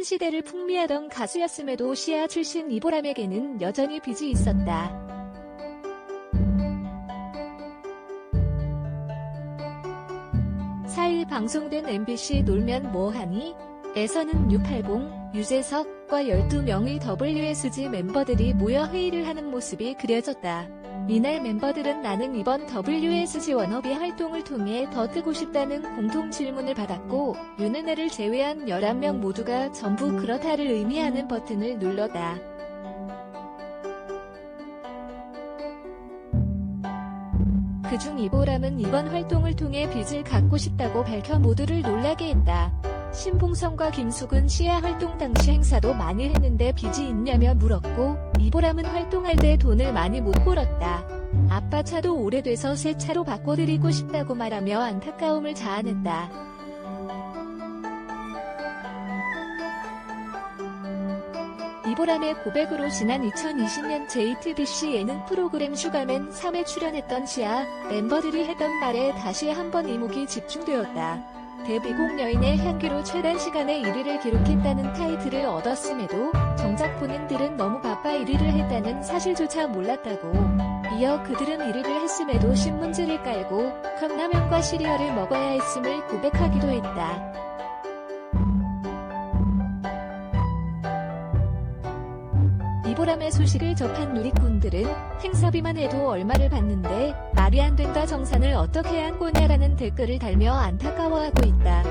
한 시대를 풍미하던 가수였음에도 시아 출신 이보람에게는 여전히 빚이 있었다. 4일 방송된 MBC 놀면 뭐하니? 에서는 유팔봉, 유재석과 12명의 WSG 멤버들이 모여 회의를 하는 모습이 그려졌다. 이날 멤버들은 나는 이번 WSG 워너비 활동을 통해 더 뜨고 싶다는 공통 질문을 받았고, 윤은혜를 제외한 11명 모두가 전부 그렇다를 의미하는 버튼을 눌렀다. 그중 이보람은 이번 활동을 통해 빚을 갚고 싶다고 밝혀 모두를 놀라게 했다. 신봉성과 김숙은 시야 활동 당시 행사도 많이 했는데 빚이 있냐며 물었고, 이보람은 활동할 때 돈을 많이 못 벌었다. 아빠 차도 오래돼서 새 차로 바꿔드리고 싶다고 말하며 안타까움을 자아냈다. 이보람의 고백으로 지난 2020년 JTBC 예능 프로그램 슈가맨 3에 출연했던 시아 멤버들이 했던 말에 다시 한번 이목이 집중되었다. 데뷔곡 여인의 향기로 최단 시간에 1위를 기록했다는 타이틀을 얻었음에도 정작 본인들은 너무 바빠 1위를 했다는 사실조차 몰랐다고. 이어 그들은 1위를 했음에도 신문지를 깔고 컵라면과 시리얼을 먹어야 했음을 고백하기도 했다. 보람의 소식을 접한 누리꾼들은 행사비만 해도 얼마를 받는데 말이 안 된다 정산을 어떻게 한 거냐라는 댓글을 달며 안타까워하고 있다.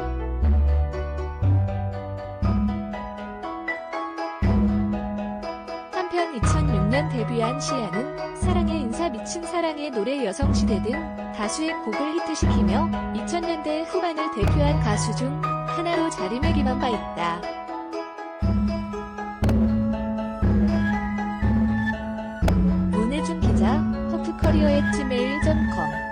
한편 2006년 데뷔한 시아는 사랑의 인사 미친 사랑의 노래 여성시대 등 다수의 곡을 히트시키며 2000년대 후반을 대표한 가수 중 하나로 자리매김한 바 있다. 커리어의 gmail.com